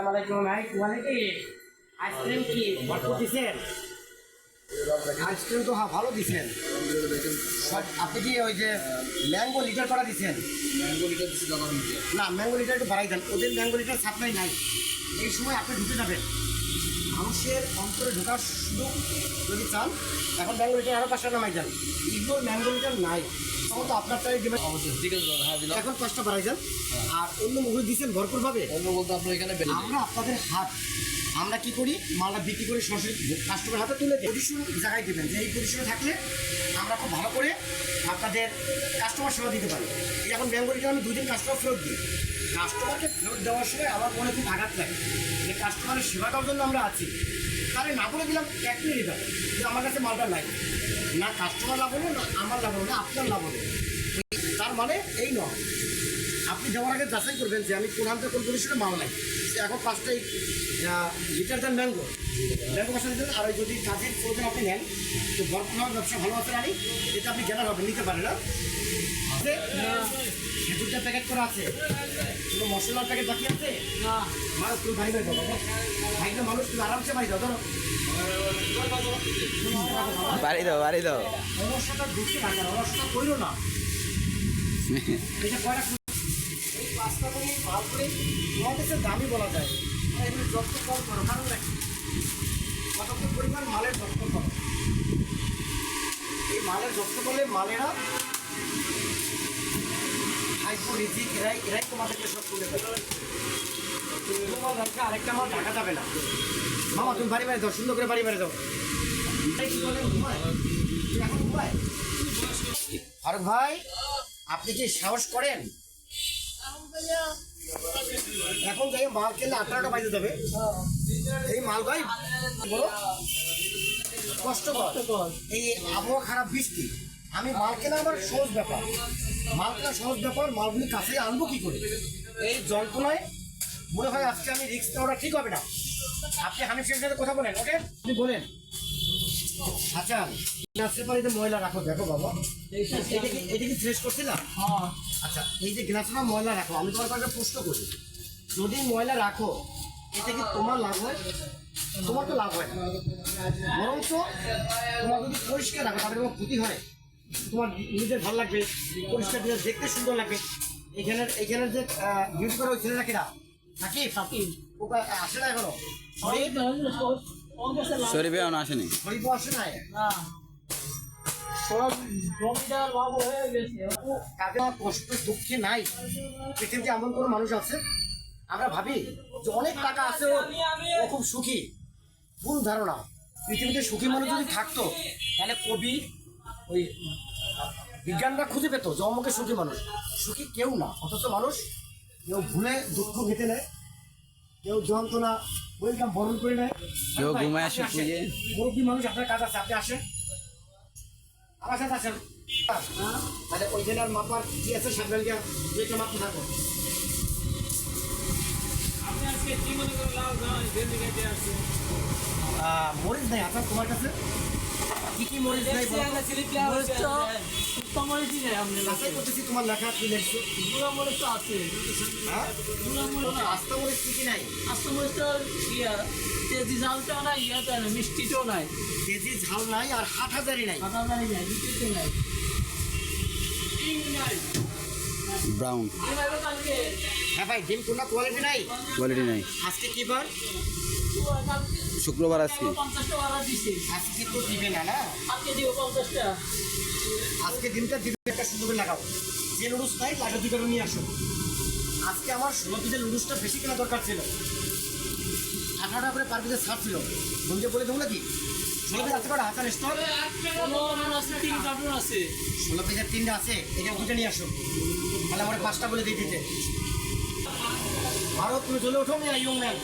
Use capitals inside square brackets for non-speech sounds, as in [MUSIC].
আসসালামু আলাইকুম ভাই কি আইসক্রিম কি? ভরপুর দিছেন? আইসক্রিম তো হ্যাঁ ভালো দিছেন। আপনি কি ওই যে ম্যাঙ্গো লিটার করা দিছেন? না ম্যাঙ্গো লিটার একটু বাড়াই দেন। ওদের ম্যাঙ্গো লিটার সাপ্লাই নাই। এই সময় আপনি ঢুকে যাবেন। মানুষের অন্তরে ঢোকার সুযোগ যদি চান এখন ম্যাঙ্গো লিটার আরও পাঁচটা নামাই যান। ইগনোর ম্যাঙ্গো এটা নাই। তখন তো আপনারটাই দেবেন। অবশ্যই ঠিক আছে হ্যাঁ এখন পাঁচটা বাড়াই যান। আর অন্য মুভি দিচ্ছেন ভরপুরভাবে? অন্য বলতে আপনার এখানে আমরা আপনাদের হাত আমরা কি করি? মালটা বিক্রি করে সরাসরি কাস্টমার হাতে তুলে পজিশন জায়গায় দেবেন। যে এই পজিশনে থাকলে আমরা খুব ভালো করে আপনাদের কাস্টমার সেবা দিতে পারি এখন বেঙ্গলিকে আমি দুদিন কাস্টমার ফেরত দিই। কাস্টমারকে ফেরত দেওয়ার সময় আমার মনে খুব আঘাত লাগে যে কাস্টমারের সেবা দেওয়ার জন্য আমরা আছি। তাহলে না বলে দিলাম, এক মিনিট যে আমার কাছে মালটা নাই। না কাস্টমার লাভ হলো, না আমার লাভ হলো, না আপনার লাভ হলো। তার মানে এই নয়। আপনি যাওয়ার আগে যাচাই করবেন যে আমি কোন হাতে কোন মাল নাই। এখন পাঁচটাই লিটার দেন ম্যাঙ্গো ম্যাঙ্গো পাঁচটা দিতেন আর ওই যদি কাজের প্রয়োজন আপনি নেন তো বর্তমান ব্যবসা ভালো আছে আনি এটা আপনি জ্ঞান হবেন নিতে পারেন না আছে? খেজুরটা প্যাকেট করা আছে। কোনো মশলার প্যাকেট বাকি আছে? না। মানুষ তুমি ভাই ভাই দাও ভাই না মানুষ তুমি আরামসে ভাই দাও ধরো। বাড়ি দাও বাড়ি দাও। সমস্যাটা ঢুকতে থাকে না সমস্যাটা করল না। [LAUGHS] এটা কয়টা পাঁচটা করে মাল করে তোমার কাছে দামি বলা যায়। এগুলো যত্ন কম করো কারণ নাকি কতক্ষণ পরিমাণ মালের যত্ন করো। এই মালের যত্ন করলে মালেরা রিজিক এরাই এরাই তোমাদেরকে সব তুলে দেবে। তোমার রেখে আরেকটা মাল ঢাকা যাবে না। মামা তুমি বাড়ি বাড়ি দাও সুন্দর করে বাড়ি বাড়ি দাও এই কি বলে এখন ঘুমায়? ফারুক ভাই আপনি কি সাহস করেন? এখন যাই মাল কিনলে আঠারোটা বাজে যাবে। এই মাল ভাই, বলো। কষ্টকর। এই আবহাওয়া খারাপ বৃষ্টি। আমি মাল কেনা আমার সহজ ব্যাপার। মাল কেনা সহজ ব্যাপার, মালগুলি কাছে আনব কি করে? এই যন্ত্রণায় মনে হয় আজকে আমি রিস্ক নেওয়াটা ঠিক হবে না। আপনি হানিফ সাথে কথা বলেন ওকে আপনি বলেন। আচ্ছা গ্লাসের পানিতে ময়লা রাখো দেখো বাবা। এটা কি এটা কি ফ্রেশ করছিলাম আচ্ছা এই যে গ্লাসটা ময়লা রাখো আমি তোমার কাছে প্রশ্ন করি। যদি ময়লা রাখো এতে কি তোমার লাভ হয়? তোমার তো লাভ হয় না। বরঞ্চ তোমার যদি পরিষ্কার রাখো তাহলে তোমার ক্ষতি হয়। তোমার নিজের ভালো লাগবে পরিষ্কার দেখতে সুন্দর লাগবে। এখানের এখানের যে ডিউটি করে ওই ছেলেরা কিনা ফাঁকি ওকে আসে না এখনও? শরীফে এখন আসেনি? কষ্ট দুঃখে নাই। পৃথিবীতে এমন কোনো মানুষ আছে? আমরা ভাবি যে অনেক টাকা আছে ওর, ও খুব সুখী। ভুল ধারণা। পৃথিবীতে সুখী মানুষ যদি থাকতো তাহলে কবি ওই বিজ্ঞানরা খুঁজে পেত যে অমুকে সুখী মানুষ। সুখী কেউ না অথচ মানুষ কেউ ভুলে দুঃখ ঘেটে নেয় কেউ যন্ত্রণা ওয়েলকাম বরণ করে নেয় কেউ ভাই, ঘুমায় আসে। খুঁজে। মুরব্বী মানুষ আপনার কাজ আছে আপনি আসেন। আমার সাথে আসেন। তাহলে ওই জেলার মাপার কি আছে সাববেলকে যেটা মাপতে থাকো মরিচ নেই আপনার তোমার কাছে? কি কি মরিচ নেই তো? যাচাই করতেছি তোমার লেখা কি লিখছো? হ্যাঁ? আস্তা মরিচ কি কি নাই? মিষ্টিটাও নাই। কেজি ঝাল নাই আর হাট হাজারি নাই। হাটাদারি নাই মিষ্টিতে নাই। ব্রাউন। হ্যাঁ ভাই ডিম কোনটা কোয়ালিটি নাই? কোয়ালিটি নাই। আজকে কি বার? শুক্রবার আজকে? পঞ্চাশটা অর্ডার দিছি। আজকে তো দিবে না না? আজকে দিব পঞ্চাশটা। আজকে দিনটা দিবে একটা সুন্দর করে লাগাও। যে লুডুস নাই লাগে দুটো নিয়ে আসো। আজকে আমার ষোলো পিসের লুডুসটা বেশি কেনা দরকার ছিল। আঠারো টাকা করে পার পিসের ছাড় ছিল। বন্ধু বলে দেবো নাকি? ষোলো পিস আছে কটা? হাতার স্টক আছে তিন কার্টুন আছে। ষোলো পিসের তিনটা আছে এটা দুটো নিয়ে আসো। তাহলে আমার পাঁচটা বলে দিয়ে দিতে। ভারত তুমি চলে ওঠো। না ইয়ং ম্যান